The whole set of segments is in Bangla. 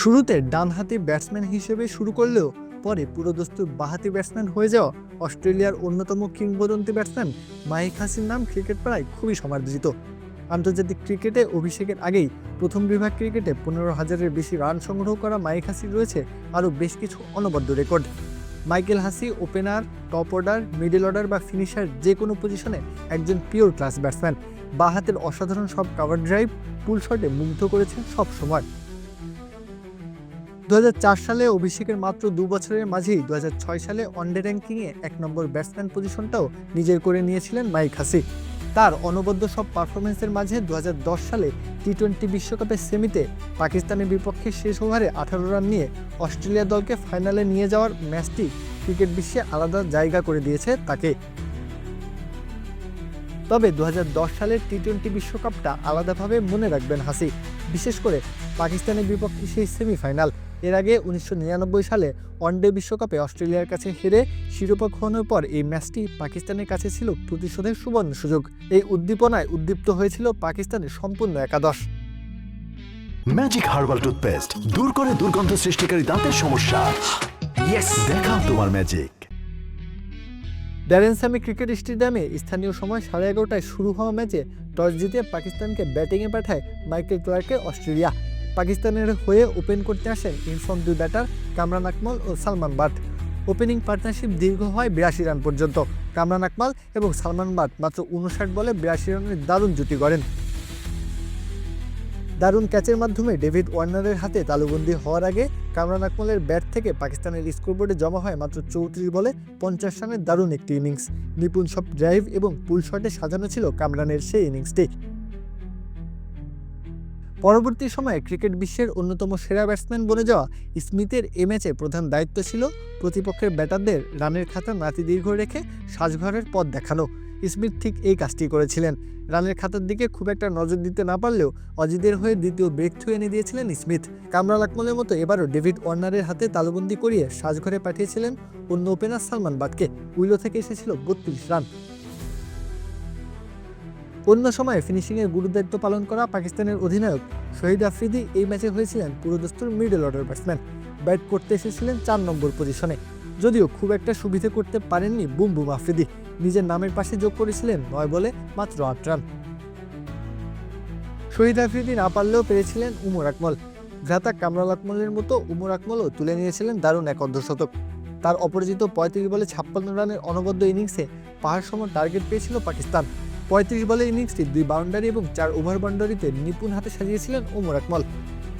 শুরুতে ডানহাতি ব্যাটসম্যান হিসেবে শুরু করলেও পরে পুরোদস্তুর বাহাতি ব্যাটসম্যান হয়ে যাওয়া অস্ট্রেলিয়ার অন্যতম কিংবদন্তি ব্যাটসম্যান মাহিক হাসির নাম ক্রিকেট পাড়ায় খুবই সমাদৃত। আন্তর্জাতিক ক্রিকেটে অভিষেকের আগেই প্রথম বিভাগ ক্রিকেটে পনেরো হাজারের বেশি রান সংগ্রহ করা মাইক হাসির রয়েছে আরও বেশ কিছু অনবদ্য record. Michael Hussey opener, top order, middle order বা ফিনিশার যে কোনো পজিশনে একজন পিওর ক্লাস ব্যাটসম্যান। বা হাতের অসাধারণ সব কাভার ড্রাইভ, পুল শটে মুগ্ধ করেছেন সব সময়। দু হাজার চার সালে অভিষেকের মাত্র দু বছরের মাঝেই দু হাজার ছয় সালে ওয়ানডে র্যাঙ্কিংয়ে এক নম্বর ব্যাটসম্যান পজিশনটাও নিজের করে নিয়েছিলেন মাইক হাসি তার অনবদ্য সব পারফরমেন্সের মাঝে দু হাজার দশ সালে টি টোয়েন্টি বিশ্বকাপের সেমিতে পাকিস্তানের বিপক্ষে শেষ ওভারে আঠারো রান নিয়ে অস্ট্রেলিয়া দলকে ফাইনালে নিয়ে যাওয়ার ম্যাচটি ক্রিকেট বিশ্বে আলাদা জায়গা করে দিয়েছে তাকে। তবে দু হাজার দশ সালের টি টোয়েন্টি বিশ্বকাপটা আলাদাভাবে মনে রাখবেন হাসি বিশেষ করে পাকিস্তানের বিপক্ষে সেই সেমিফাইনাল এর আগে উনিশশো নিরানব্বই সালে ওয়ানডে বিশ্বকাপে অস্ট্রেলিয়ার কাছে হেরে শিরোপা খোয়ানোর পর এই ম্যাচটি পাকিস্তানের কাছে ছিল প্রতিশোধের সুবর্ণ সুযোগ। এই উদ্দীপনায় উদ্দীপ্ত হয়েছিল পাকিস্তানের সম্পূর্ণ একাদশ। ম্যাজিক হার্বাল টুথপেস্ট দূর করে দুর্গন্ধ সৃষ্টিকারী দাঁতের সমস্যা। দেখাও তোমার ম্যাজিক ড্যারেন স্যামি ক্রিকেট স্টেডিয়ামে স্থানীয় সময় সাড়ে এগারোটায় শুরু হওয়া ম্যাচে টস জিতে পাকিস্তানকে ব্যাটিংয়ে পাঠায় মাইকেল ক্লার্কের অস্ট্রেলিয়া। পাকিস্তানের হয়ে ওপেন করতে আসেন ইনফর্ম দুই ব্যাটার কামরান আকমল ও সালমান বাট। ওপেনিং পার্টনারশিপ দীর্ঘ হয় বিরাশি রান পর্যন্ত। কামরান আকমাল এবং সালমান বাট মাত্র উনষাট বলে বিরাশি রানের দারুণ জুটি গড়েন দারুণ ক্যাচের মাধ্যমে ডেভিড ওয়ার্নারের হাতে তালুবন্দি হওয়ার আগে কামরান আকমলের ব্যাট থেকে পাকিস্তানের স্কোরবোর্ডে জমা হয় মাত্র চৌত্রিশ বলে পঞ্চাশ রানের দারুণ একটি ইনিংস। নিপুণ সব ড্রাইভ এবং পুল শটে সাজানো ছিল কামরানের সেই ইনিংসটি। পরবর্তী সময়ে ক্রিকেট বিশ্বের অন্যতম সেরা ব্যাটসম্যান বনে যাওয়া স্মিথের এ ম্যাচে প্রধান দায়িত্ব ছিল প্রতিপক্ষের ব্যাটারদের রানের খাতা নাতি দীর্ঘ রেখে সাজঘরের পথ দেখানো। স্মিথ ঠিক এই কাজটি করেছিলেন। রানের খাতার দিকে খুব একটা নজর দিতে না পারলেও অজিদের হয়ে দ্বিতীয় ব্রেক থ্রু এনে দিয়েছিলেন স্মিথ। কামরান আকমলের মতো এবারও ডেভিড ওয়ার্নারের হাতে তালুবন্দি করিয়ে সাজঘরে পাঠিয়েছিলেন অন্য ওপেনার সালমান বাটকে উইলো থেকে এসেছিল বত্রিশ রান। অন্য সময়ে ফিনিশিংয়ের গুরুদায়িত্ব পালন করা পাকিস্তানের অধিনায়ক শহীদ আফ্রিদি এই ম্যাচে হয়েছিলেন পুরোদস্তুর মিডল অর্ডার ব্যাটসম্যান ব্যাট করতে এসেছিলেন চার নম্বর পজিশনে যদিও খুব একটা সুবিধে করতে পারেননি বুম বুম আফ্রিদি। নিজের নামের পাশে যোগ করেছিলেন নয় বলে মাত্র আট রান। শহীদ আফ্রিদি না পারলেও পেরেছিলেন উমর আকমল। ভ্রাতা কামরাল আকমলের মতো উমর আকমলও তুলে নিয়েছিলেন দারুণ এক অর্ধশতক। তার অপরাজিত পঁয়ত্রিশ বলে ছাপ্পান্ন রানের অনবদ্য ইনিংসে পাহাড় সম টার্গেট পেয়েছিল পাকিস্তান। পঁয়ত্রিশ বলে ইনিংসটি দুই বাউন্ডারি এবং চার ওভার বাউন্ডারিতে নিপুণ হাতে সাজিয়েছিলেন ওমর আকমল।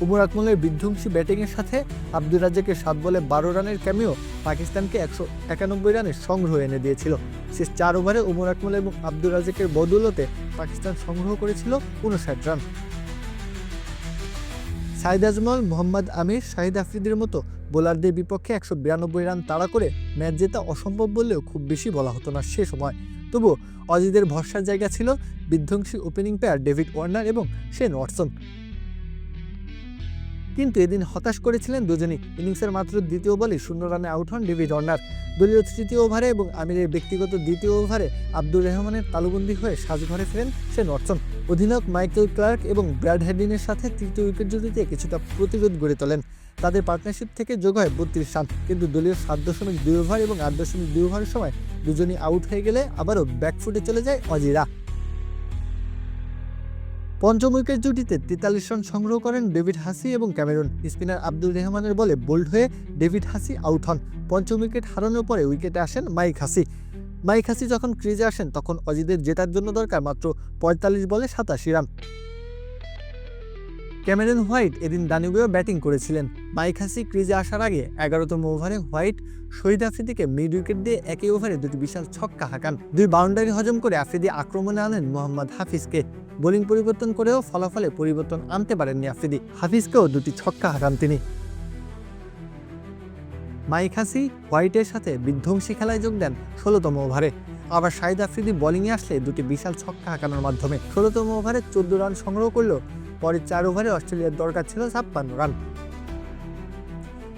ওমর আকমলের বিধ্বংসী ব্যাটিংয়ের সাথে আব্দুর রাজ্জাকের সাত বলে বারো রানের ক্যামিও পাকিস্তানকে একশো একানব্বই রানের সংগ্রহ এনে দিয়েছিল। শেষ চার ওভারে ওমর আকমল এবং আব্দুর রাজ্জাকের বদৌলতে পাকিস্তান সংগ্রহ করেছিল উনষাট রান। সাইদ আজমল, মোহাম্মদ আমির, শাহিদ আফ্রিদির মতো বোলারদের বিপক্ষে একশো বিরানব্বই রান তাড়া করে ম্যাচ জেতা অসম্ভব বললেও খুব বেশি বলা হতো না সে সময়। তবুও অজিদের ভরসার জায়গা ছিল বিধ্বংসী ওপেনিং পেয়ার ডেভিড ওয়ার্নার এবং শেন ওয়াটসন কিন্তু এদিন হতাশ করেছিলেন দুজনই। ইনিংসের মাত্র দ্বিতীয় বলে শূন্য রানে আউট হন ডেভিড ওয়ার্নার দলীয় তৃতীয় ওভারে এবং আমিরের ব্যক্তিগত দ্বিতীয় ওভারে আব্দুর রহমানের তালুবন্দি হয়ে সাজঘরে ফেরেন শেন ওয়াটসন অধিনায়ক মাইকেল ক্লার্ক এবং ব্র্যাড হেডিনের সাথে তৃতীয় উইকেট জুটিতে কিছুটা প্রতিরোধ গড়ে তোলেন। তাদের পার্টনারশিপ থেকে যোগ হয় বত্রিশ রান, কিন্তু দলীয় সাত দশমিক দুই ওভার এবং আট দশমিক দুই ওভারের সময় দুজনই আউট হয়ে গেলে আবারও ব্যাকফুটে চলে যায় অজিরা। পঞ্চম উইকেট জুটিতে তেতাল্লিশ রান সংগ্রহ করেন ডেভিড হাসি এবং ক্যামেরুন। স্পিনার আব্দুল রেহমানের বলে বোল্ড হয়ে ডেভিড হাসি আউট হন। পঞ্চম উইকেট হারানোর পরে উইকেটে আসেন মাইক হাসি। মাইক হাসি যখন ক্রিজে আসেন, তখন অজিদের জেতার জন্য দরকার মাত্র পঁয়তাল্লিশ বলে সাতাশি রান। ক্যামেরন হোয়াইট এদিন দানিবেও ব্যাটিং করেছিলেন। মাইক হাসি ক্রিজে আসার আগে এগারোতম ওভারে হোয়াইট শহীদ আফ্রিদিকে মিড উইকেট দিয়ে একই ওভারে দুটি বিশাল ছক্কা হাঁকান। দুই বাউন্ডারি হজম করে আফ্রিদি আক্রমণে আনেন মোহাম্মদ হাফিজকে। বোলিং পরিবর্তন করেও ফলাফলে পরিবর্তন আনতে পারেননি আফ্রিদি। হাফিজকেও দুটি ছক্কা হাঁকান তিনি। মাইক হাসি, হোয়াইটের সাথে বিধ্বংসী খেলায় যোগ দেন ষোলোতম ওভারে। আবার শাহিদ আফ্রিদি বোলিংয়ে আসলে দুটি বিশাল ছক্কা হাঁকানোর মাধ্যমে ষোলোতম ওভারে চোদ্দ রান সংগ্রহ করলেও পরের চার ওভারে অস্ট্রেলিয়ার দরকার ছিল ছাপ্পান্ন রান।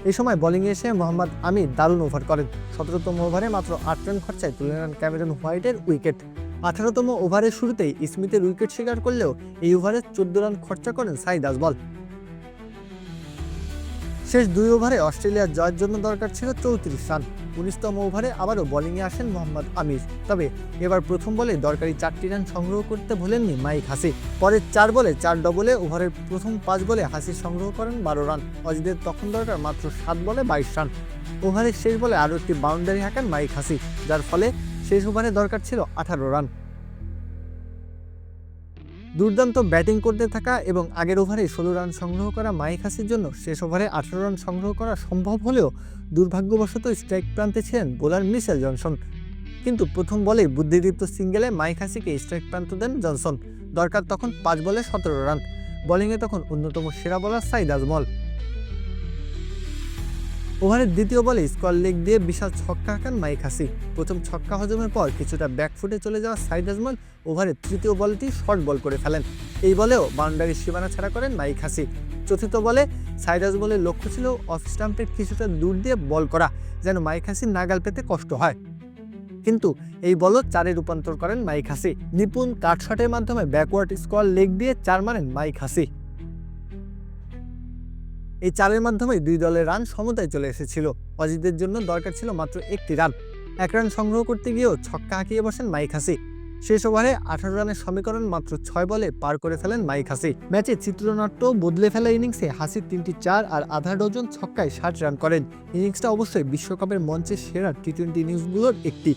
এই সময় বোলিংয়ে এসে মোহাম্মদ আমির দারুণ ওভার করেন। সতেরোতম ওভারে মাত্র আট রান খরচায় তুলে নেন ক্যামেরন হোয়াইটের উইকেট। আঠারোতম ওভারের শুরুতেই স্মিথের উইকেট শিকার করলেও এই ওভারে চোদ্দ রান খরচা করেন সাইদ আজবল শেষ দুই ওভারে অস্ট্রেলিয়ার জয়ের জন্য দরকার ছিল চৌত্রিশ রান। উনিশতম ওভারে আবারও বোলিংয়ে আসেন মোহাম্মদ আমির। তবে এবার প্রথম বলে দরকারি চারটি রান সংগ্রহ করতে ভোলেননি মাইক হাসি। পরের চার বলে চার ডবলে ওভারের প্রথম পাঁচ বলে হাসি সংগ্রহ করেন বারো রান। অজিদের তখন দরকার মাত্র সাত বলে বাইশ রান। ওভারের শেষ বলে আরও একটি বাউন্ডারি হাঁকান মাইক হাসি, যার ফলে শেষ ওভারে দরকার ছিল আঠারো রান। দুর্দান্ত ব্যাটিং করতে থাকা এবং আগের ওভারে ষোলো রান সংগ্রহ করা মাইক হাসির জন্য শেষ ওভারে আঠারো রান সংগ্রহ করা সম্ভব হলেও দুর্ভাগ্যবশত স্ট্রাইক প্রান্তে ছিলেন বোলার মিশেল জনসন। কিন্তু প্রথম বলে বুদ্ধিদীপ্ত সিঙ্গেলে মাইক হাসিকে স্ট্রাইক প্রান্ত দেন জনসন। দরকার তখন পাঁচ বলে সতেরো রান। বোলিংয়ে তখন অন্যতম সেরা বলার সাইদ আজমল। ওভারের দ্বিতীয় বলে স্কোয়ার লেগ দিয়ে বিশাল ছক্কা হাঁকান মাইক হাসি। প্রথম ছক্কা হজমের পর কিছুটা ব্যাকফুটে চলে যাওয়া সাইদ আজমল ওভারের তৃতীয় বলটি শর্ট বল করে ফেলেন। এই বলেও বাউন্ডারির সীমানা ছাড়া করেন মাইক হাসি। চতুর্থ বলে সাইদ আজমলের লক্ষ্য ছিল অফ স্টাম্পের কিছুটা দূর দিয়ে বল করা, যেন মাইক হাসির নাগাল পেতে কষ্ট হয়। কিন্তু এই বলও চারে রূপান্তর করেন মাইক হাসি। নিপুণ কাটশটের মাধ্যমে ব্যাকওয়ার্ড স্কোয়ার লেগ দিয়ে চার মারেন মাইক হাসি। এই চারের মাধ্যমে দুই দলের রান সমতায় চলে এসেছিল। অজিতের জন্য দরকার ছিল মাত্র একটি রান। এক রান সংগ্রহ করতে গিয়েও ছক্কা হাঁকিয়ে বসেন মাইক হাসি। শেষ ওভারে আঠারো রানের সমীকরণ মাত্র ছয় বলে পার করে ফেলেন মাইক হাসি। ম্যাচে চিত্রনাট্য বদলে ফেলা ইনিংসে হাসির তিনটি চার আর আধা ডজন ছক্কায় ষাট রান করেন। ইনিংসটা অবশ্যই বিশ্বকাপের মঞ্চে সেরা টি টোয়েন্টি ইনিংসগুলোর একটি।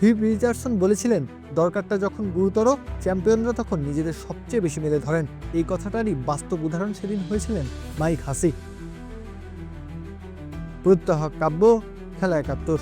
ভিভ রিচার্ডসন বলেছিলেন, দরকারটা যখন গুরুতর, চ্যাম্পিয়নরা তখন নিজেদের সবচেয়ে বেশি মেলে ধরেন। এই কথাটারই বাস্তব উদাহরণ সেদিন হয়েছিলেন মাইক হাসি। প্রত্যহ কাব্য, খেলা একাত্তর।